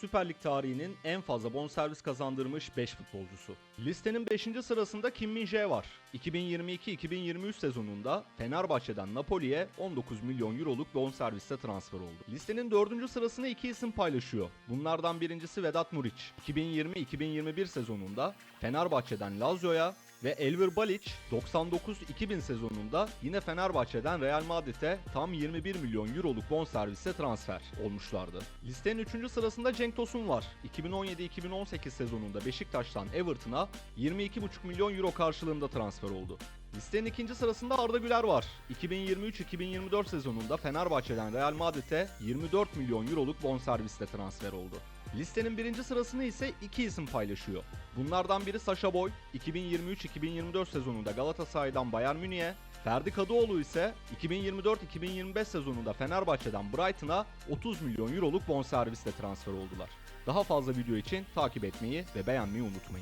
Süper Lig tarihinin en fazla bonservis kazandırmış 5 futbolcusu. Listenin 5. sırasında Kim Min-jae var. 2022-2023 sezonunda Fenerbahçe'den Napoli'ye 19 milyon euroluk bonserviste transfer oldu. Listenin 4. sırasını iki isim paylaşıyor. Bunlardan birincisi Vedat Muriç. 2020-2021 sezonunda Fenerbahçe'den Lazio'ya ve Elver Balic 99-2000 sezonunda yine Fenerbahçe'den Real Madrid'e tam 21 milyon euroluk bonservise transfer olmuşlardı. Listenin 3. sırasında Cenk Tosun var. 2017-2018 sezonunda Beşiktaş'tan Everton'a 22,5 milyon euro karşılığında transfer oldu. Listenin ikinci sırasında Arda Güler var. 2023-2024 sezonunda Fenerbahçe'den Real Madrid'e 24 milyon euroluk bonservisle transfer oldu. Listenin birinci sırasını ise iki isim paylaşıyor. Bunlardan biri Sasha Boy, 2023-2024 sezonunda Galatasaray'dan Bayern Münih'e, Ferdi Kadıoğlu ise 2024-2025 sezonunda Fenerbahçe'den Brighton'a 30 milyon euroluk bonservisle transfer oldular. Daha fazla video için takip etmeyi ve beğenmeyi unutmayın.